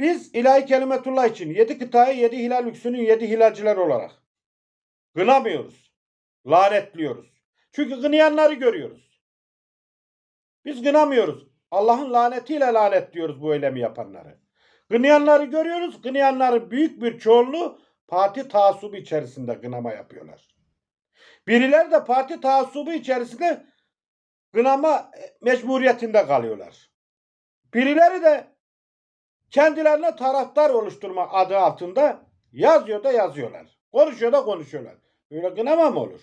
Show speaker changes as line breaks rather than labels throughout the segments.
Biz ilahi kelimetullah için yedi kıtayı yedi hilal üksünün yedi hilalciler olarak gınamıyoruz. Lanetliyoruz. Çünkü gınayanları görüyoruz. Biz gınamıyoruz. Allah'ın lanetiyle lanetliyoruz bu eylemi yapanları. Gınayanları görüyoruz. Gınayanların büyük bir çoğunluğu parti taassubu içerisinde gınama yapıyorlar. Birileri de parti taassubu içerisinde gınama mecburiyetinde kalıyorlar. Birileri de kendilerine taraftar oluşturma adı altında yazıyor da yazıyorlar. Konuşuyor da konuşuyorlar. Böyle gınama mı olur?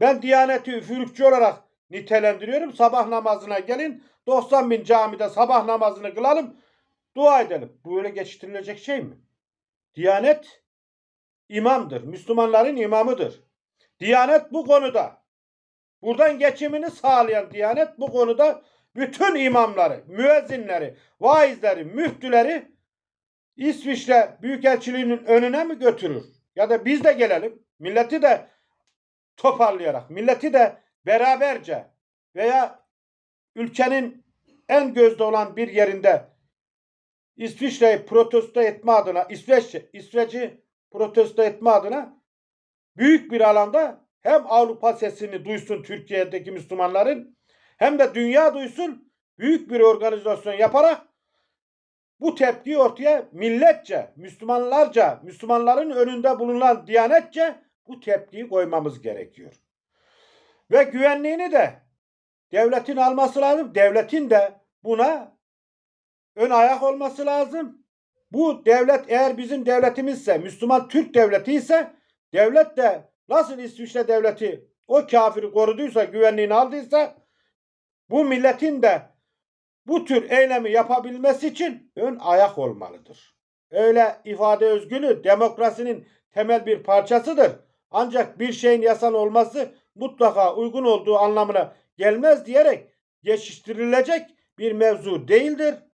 Ben Diyaneti üfürükçü olarak nitelendiriyorum. Sabah namazına gelin. 90 bin camide sabah namazını kılalım. Dua edelim. Bu öyle geçiştirilecek şey mi? Diyanet imamdır. Müslümanların imamıdır. Diyanet bu konuda. Buradan geçimini sağlayan Diyanet bu konuda bütün imamları, müezzinleri, vaizleri, müftüleri İsviçre Büyükelçiliğinin önüne mi götürür? Ya da biz de gelelim. Milleti de toparlayarak, milleti de beraberce veya ülkenin en gözde olan bir yerinde İsviçre'yi protesto etme adına, İsveç, İsveç'i protesto etme adına büyük bir alanda hem Avrupa sesini duysun Türkiye'deki Müslümanların hem de dünya duysun büyük bir organizasyon yaparak bu tepkiyi ortaya milletçe, Müslümanlarca, Müslümanların önünde bulunan diyanetçe bu tepkiyi koymamız gerekiyor. Ve güvenliğini de devletin alması lazım. Devletin de buna ön ayak olması lazım. Bu devlet eğer bizim devletimizse, Müslüman Türk devleti ise devlet de nasıl İsviçre devleti o kafiri koruduysa, güvenliğini aldıysa bu milletin de bu tür eylemi yapabilmesi için ön ayak olmalıdır. Öyle ifade özgürlüğü demokrasinin temel bir parçasıdır. Ancak bir şeyin yasal olması mutlaka uygun olduğu anlamına gelmez diyerek geçiştirilecek bir mevzu değildir.